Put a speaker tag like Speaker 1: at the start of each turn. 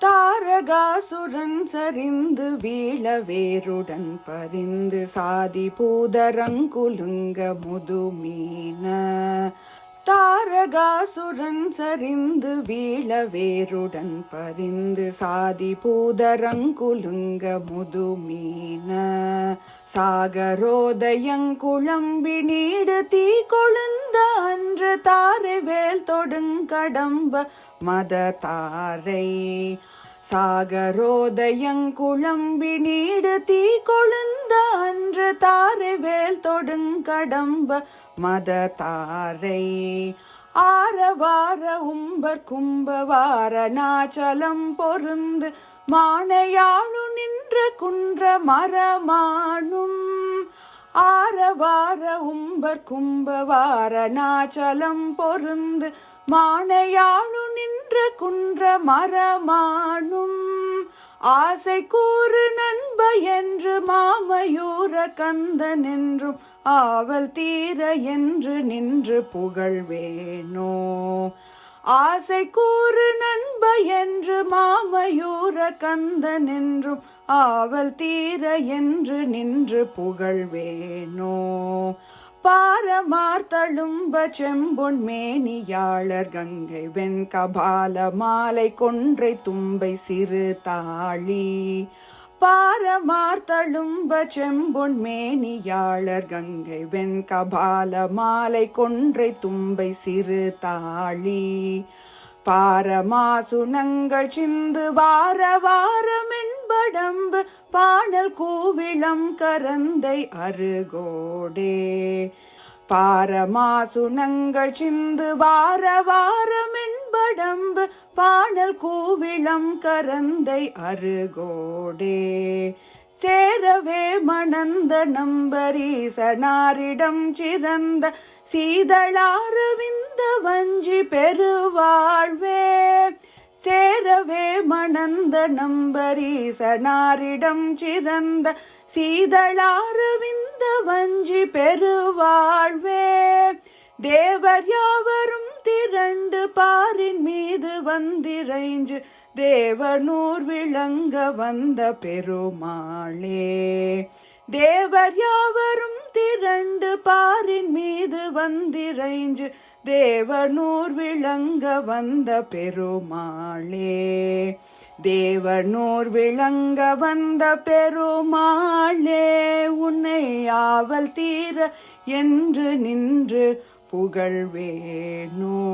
Speaker 1: தாரகாசுரன் சரிந்து வீழ வேருடன் பரிந்து சாதி பூதரங்குலுங்க முதுமீன. தாரகாசுரன் சரிந்து வீழ வேருடன் பரிந்து சாதி பூதரங்குலுங்க முதுமீன. சாகரோதயங்குழம்பி நீடு தீ கொழுந்த அன்று தாரை வேல் தொடுங்கடம்ப மத தாரை சாகரோதயங்குழம்பி நீடு தீ கொழுந்த தாரை வேல் தொடுங்கடம்ப மத தாரை. ஆரவார உம்பர் கும்பவார நாச்சலம் பொருந்து மானையாழு நின்ற குன்ற மரமானும். ஆரவார உம்பர் கும்பவார நாச்சலம் பொருந்து மானையாழு நின்ற குன்ற மரமானும். ஆசை கூறு நண்ப என்று மாமயூர கந்தன் என்றும் ஆவல் தீர என்று நின்று புகழ்வேனோ. ஆசை கூறு நண்ப என்று மாமயூர கந்தன் என்றும் ஆவல் தீர என்று நின்று புகழ்வேனோ. பாரமார்த்தழும்ப செம்பொன் மேனியாளர் கங்கை வெண்கபால மாலை கொன்றை தும்பை சிறு தாளி பாரமார்த்தழும்ப செம்பொன் மேனியாளர் கங்கை வெண்கபால மாலை கொன்றை தும்பை சிறு தாளி பாரமாசுனங்கள் சிந்து வார வாரமென் வாரமென்படம்பு பாடல் கூவிளம் கரந்தை அருகோடே. பாரமாசுனங்கள் சிந்து வார வாரமென்படம்பு பாடல் கூவிளம் கரந்தை அருகோடே. சேரவே மணந்த நம்பரீசனாரிடம் சிறந்த சீதளாரவிந்த வஞ்சி பெருவாழ்வே மணந்த நம்பரீசனாரிடம் சிறந்த சீதளாரவிந்த வஞ்சி பெருவாழ்வே. தேவர் யாவரும் திரண்டு பாரின் மீது வந்திரைஞ்சு தேவனூர் விளங்க வந்த பெருமாளே. தேவர் யாவரும் திரண்டு பாரின் மீது வந்திரைஞ்சு தேவனூர் விளங்க வந்த பெருமாளே. தேவனூர் விளங்க வந்த பெருமாளே உன்னை ஆவல் தீர என்று நின்று புகழ்வேணோ